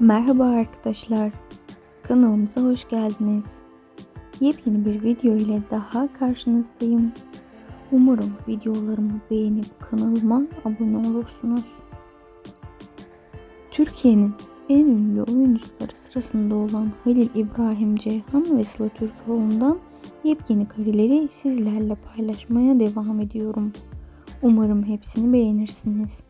Merhaba arkadaşlar. Kanalımıza hoş geldiniz. Yepyeni bir video ile daha karşınızdayım. Umarım videolarımı beğenip kanalıma abone olursunuz. Türkiye'nin en ünlü oyuncuları sırasında olan Halil İbrahim Ceyhan ve Sıla Türkoğlu'ndan yepyeni kareleri sizlerle paylaşmaya devam ediyorum. Umarım hepsini beğenirsiniz.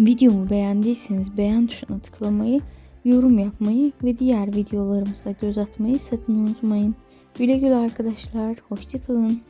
Videomu beğendiyseniz beğen tuşuna tıklamayı, yorum yapmayı ve diğer videolarımıza göz atmayı sakın unutmayın. Güle güle arkadaşlar. Hoşçakalın.